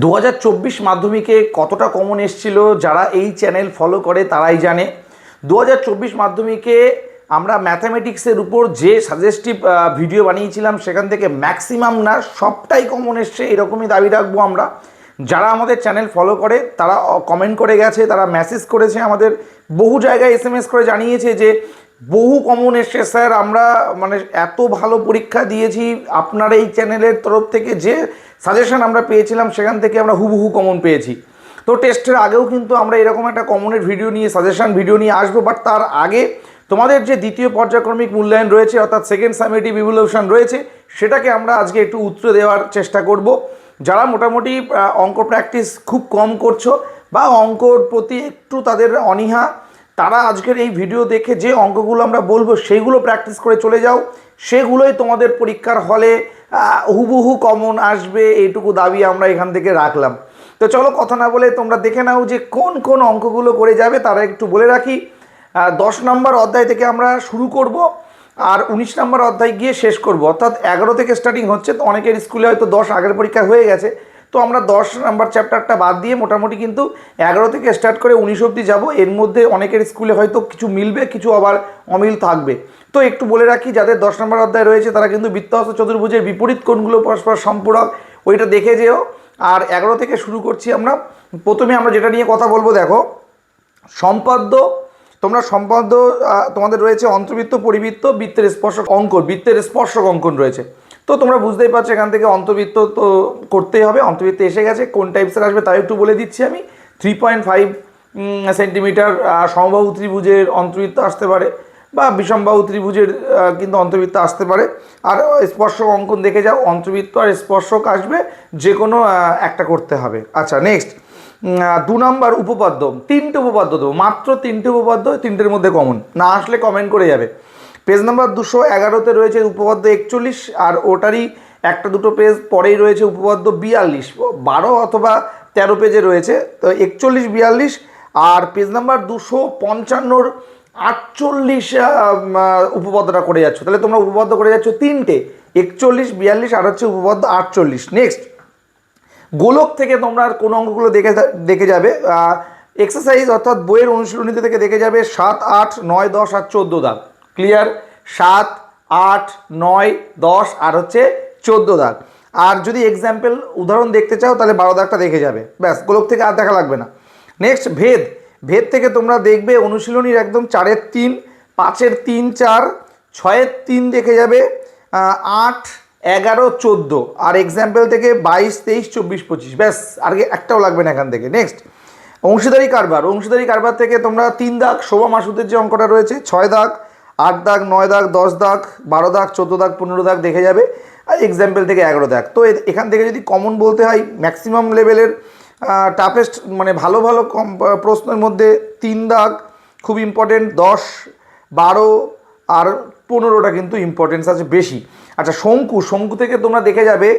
দু হাজার চব্বিশ মাধ্যমিকে কতটা কমন এসছিল যারা এই চ্যানেল ফলো করে তারাই জানে। দু হাজার চব্বিশ মাধ্যমিকে আমরা ম্যাথামেটিক্সের উপর যে সাজেস্টিভ ভিডিও বানিয়েছিলাম, সেখান থেকে ম্যাক্সিমাম না, সবটাই কমন এসছে, এরকমই দাবি রাখব আমরা। যারা আমাদের চ্যানেল ফলো করে, তারা কমেন্ট করে গেছে, তারা মেসেজ করেছে আমাদের। বহু জায়গায় এস করে জানিয়েছে যে বহু কমন এসছে, স্যার। আমরা মানে এত ভালো পরীক্ষা দিয়েছি আপনার এই চ্যানেলের তরফ থেকে যে সাজেশন আমরা পেয়েছিলাম, সেখান থেকে আমরা হুবহু কমন পেয়েছি। তো টেস্টের আগেও কিন্তু আমরা এরকম একটা কমনের ভিডিও নিয়ে, সাজেশন ভিডিও নিয়ে আসব, বাট তার আগে তোমাদের যে দ্বিতীয় পর্যায়ক্রমিক মূল্যায়ন রয়েছে, অর্থাৎ সেকেন্ড সামেটিভ ইভলিউশন রয়েছে, সেটাকে আমরা আজকে একটু উত্তর দেওয়ার চেষ্টা করব। যারা মোটামুটি অঙ্ক প্র্যাকটিস খুব কম করছ বা অঙ্কর প্রতি একটু তাদের অনীহা তারা আজকের এই ভিডিও দেখে যে অঙ্কগুলো আমরা বলব, সেইগুলো প্র্যাকটিস করে চলে যাও। সেগুলোই তোমাদের পরীক্ষার হলে হুবহু কমন আসবে, এইটুকু দাবি আমরা এখান থেকে রাখলাম। তো চলো কথা না বলে তোমরা দেখে নাও যে কোন কোন অঙ্কগুলো করে যাবে, তারা একটু বলে রাখি। দশ নম্বর অধ্যায় থেকে আমরা শুরু করব, আর উনিশ নম্বর অধ্যায় গিয়ে শেষ করব। অর্থাৎ এগারো থেকে স্টার্টিং হচ্ছে, তো অনেকের স্কুলে হয়তো দশ আগের পরীক্ষা হয়ে গেছে। তো আমরা দশ নাম্বার চ্যাপ্টারটা বাদ দিয়ে মোটামুটি কিন্তু এগারো থেকে স্টার্ট করে উনিশ অবধি যাব। এর মধ্যে অনেকের স্কুলে হয়তো কিছু মিলবে, কিছু আবার অমিল থাকবে। তো একটু বলে রাখি, যাদের দশ নম্বর অধ্যায় রয়েছে, তারা কিন্তু বৃত্তহস্ত চতুর্ভুজের বিপরীত কোণগুলো পরস্পর সম্পূরক, ওইটা দেখে যেও। আর এগারো থেকে শুরু করছি আমরা। প্রথমে আমরা যেটা নিয়ে কথা বলব, দেখো, সম্পাদ্য, তোমরা সম্পাদ্য তোমাদের রয়েছে অন্তর্বৃত্ত, পরিবৃত্ত, বৃত্তের স্পর্শক অঙ্কন। বৃত্তের স্পর্শক অঙ্কন রয়েছে। তো তোমরা বুঝতেই পারছ, এখান থেকে অন্তর্বৃত্ত তো করতেই হবে, অন্তর্বৃত্ত এসে গেছে, কোন টাইপসের আসবে তাই একটু বলে দিচ্ছি আমি। থ্রি পয়েন্ট ফাইভ সেন্টিমিটার সমবাহু ত্রিভুজের অন্তর্বৃত্ত আসতে পারে বা বিষমবাহু ত্রিভুজের কিন্তু অন্তর্বৃত্ত আসতে পারে। আর স্পর্শক অঙ্কন দেখে যাও, অন্তর্বৃত্ত আর স্পর্শক আসবে যে কোনো একটা করতে হবে। আচ্ছা নেক্সট দু নম্বর উপপাদ্য, তিনটে উপপাদ্য দেবো, মাত্র তিনটে উপপাদ্য তিনটের মধ্যে কমন না আসলে কমেন্ট করে যাবে। পেজ নাম্বার দুশো এগারোতে রয়েছে উপপাদ্য একচল্লিশ, আর ওটারই একটা দুটো পেজ পরেই রয়েছে উপপাদ্য বিয়াল্লিশ। বারো অথবা তেরো পেজে রয়েছে, তো একচল্লিশ, বিয়াল্লিশ, আর পেজ নাম্বার দুশো পঞ্চান্নর আটচল্লিশ উপপাদ্যটা করে যাচ্ছ। তাহলে তোমরা উপপাদ্য করে যাচ্ছ তিনটে, একচল্লিশ, বিয়াল্লিশ, আর হচ্ছে উপপাদ্য আটচল্লিশ। নেক্সট গোলক থেকে তোমরা আর কোনো অঙ্কগুলো দেখে দেখে যাবে এক্সারসাইজ অর্থাৎ বইয়ের অনুশীলনীতে থেকে দেখে যাবে সাত, আট, নয়, দশ, আর চোদ্দ দাগ। ক্লিয়ার সাত, আট, নয়, দশ আর হচ্ছে চোদ্দ দাগ। আর যদি এক্সাম্পল উদাহরণ দেখতে চাও, তাহলে বারো দাগটা দেখে যাবে। ব্যাস, গোলক থেকে আর দেখা লাগবে না। নেক্সট ভেদ। ভেদ থেকে তোমরা দেখবে অনুশীলনীর একদম চারের তিন, পাঁচের তিন, চার, ছয়ের তিন দেখে যাবে আট, এগারো, চোদ্দ। আর এক্সাম্পল থেকে বাইশ, তেইশ, চব্বিশ, পঁচিশ। ব্যাস, আর একটাও লাগবে না এখান থেকে। নেক্সট অংশীদারি কারবার। অংশীদারি কারবার থেকে তোমরা তিন দাগ, শোভা মাসুদের যে অঙ্কটা রয়েছে, ছয় দাগ আট দাগ, নয় দাগ, দশ দাগ, বারো দাগ, চোদ্দ দাগ, পনেরো দাগ দেখে যাবে। আর এক্সাম্পল থেকে এগারো দাগ। তো এখান থেকে যদি কমন বলতে হয় ম্যাক্সিমাম লেভেলের টাফেস্ট মানে ভালো ভালো কম প্রশ্নের মধ্যে তিন দাগ খুব ইম্পর্টেন্ট দশ, বারো আর পনেরোটা কিন্তু ইম্পর্টেন্স আছে বেশি। আচ্ছা শঙ্কু শঙ্কু থেকে তোমরা দেখে যাবে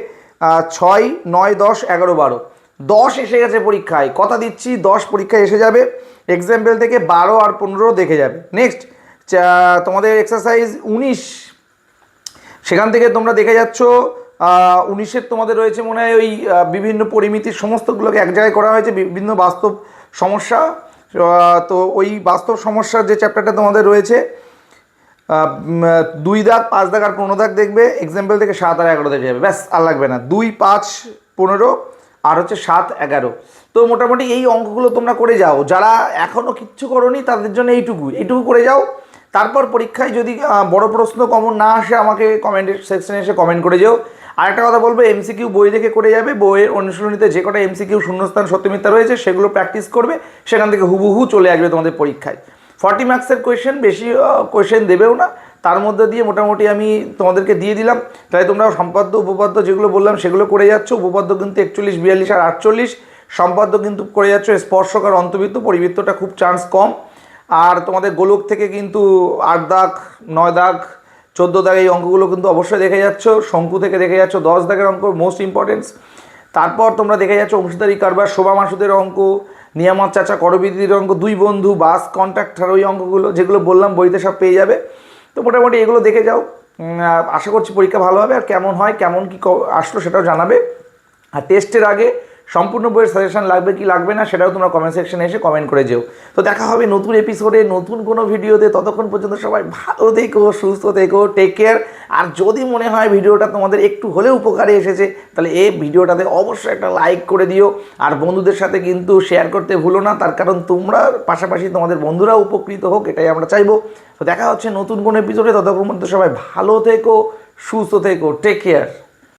ছয়, নয়, দশ, এগারো, বারো। দশ এসে গেছে পরীক্ষায়। কথা দিচ্ছি, দশ পরীক্ষায় এসে যাবে। এক্সাম্পল থেকে বারো আর পনেরো দেখে যাবে। নেক্সট তোমাদের এক্সারসাইজ উনিশ। সেখান থেকে তোমরা দেখে যাচ্ছ উনিশের তোমাদের রয়েছে মনে হয় ওই বিভিন্ন পরিমিতির সমস্তগুলোকে এক জায়গায় করা হয়েছে, বিভিন্ন বাস্তব সমস্যা। তো ওই বাস্তব সমস্যার যে চ্যাপ্টারটা তোমাদের রয়েছে দুই দাগ, পাঁচ দাগ আর পনেরো দাগ দেখবে এক্সাম্পল থেকে সাত আর এগারো দেখে যাবে, ব্যাস, আর লাগবে না। দুই, পাঁচ, পনেরো, আর হচ্ছে সাত, এগারো। তো মোটামুটি এই অঙ্কগুলো তোমরা করে যাও। যারা এখনও কিচ্ছু করনি, তাদের জন্য এইটুকু। এইটুকু করে যাও। তারপর পরীক্ষায় যদি বড় প্রশ্ন কমন না আসে, আমাকে কমেন্ট সেকশনে এসে কমেন্ট করে যেও। আরেকটা কথা বলব এমসিকিউ বই দেখে করে যাবে, বইয়ের অনুশীলনীতে যে কটা এমসিকিউ শূন্যস্থান সত্যমিথ্যা রয়েছে, সেগুলো প্র্যাকটিস করবে, সেখান থেকে হুবহু চলে আসবে তোমাদের পরীক্ষায়। ফর্টি মার্কসের কোয়েশ্চেন বেশি কোয়েশ্চেন দেবেও না। তার মধ্যে দিয়ে মোটামুটি আমি তোমাদেরকে দিয়ে দিলাম। তাই তোমরা সম্পাদ্য, উপপাদ্য যেগুলো বললাম, সেগুলো করে যাচ্ছ। উপপাদ্য কিন্তু একচল্লিশ, বিয়াল্লিশ আর আটচল্লিশ। সম্পাদ্য কিন্তু করে যাচ্ছ, স্পর্শক আর অন্তবৃত্ত পরিবৃত্তটা খুব চান্স কম। আর তোমাদের গোলক থেকে কিন্তু আট দাগ, নয় দাগ, চোদ্দ দাগ এই অঙ্কগুলো কিন্তু অবশ্যই দেখে যাচ্ছ। শঙ্কু থেকে দেখে যাচ্ছ দশ দাগের অঙ্ক মোস্ট ইম্পর্টেন্স তারপর তোমরা দেখে যাচ্ছ অংশীদারি কারবার, শোভা মাসুদের অঙ্ক, নিয়ামত চাচা করবিদির অঙ্ক, দুই বন্ধু, বাস কন্ট্রাক্টার ওই অঙ্কগুলো যেগুলো বললাম বইতে সব পেয়ে যাবে। তো মোটামুটি এগুলো দেখে যাও। আশা করছি পরীক্ষা ভালো হবে, আর কেমন হয়, কেমন কী ক- আসলো সেটাও জানাবে। আর টেস্টের আগে সম্পূর্ণ বইয়ের সাজেশন লাগবে কি লাগবে না সেটাও তোমরা কমেন্ট সেকশনে এসে কমেন্ট করে যেও। তো দেখা হবে নতুন এপিসোডে নতুন কোনো ভিডিওতে ততক্ষণ পর্যন্ত সবাই ভালো থেকো, সুস্থ থেকো টেক কেয়ার আর যদি মনে হয় ভিডিওটা তোমাদের একটু হলেও উপকারে এসেছে, তাহলে এই ভিডিওটাতে অবশ্যই একটা লাইক করে দিও। আর বন্ধুদের সাথে কিন্তু শেয়ার করতে ভুলো না। তার কারণ তোমরা পাশাপাশি তোমাদের বন্ধুরা উপকৃত হোক, এটাই আমরা চাইব। তো দেখা হচ্ছে নতুন কোনো এপিসোডে ততক্ষণ পর্যন্ত সবাই ভালো থেকো, সুস্থ থেকো টেক কেয়ার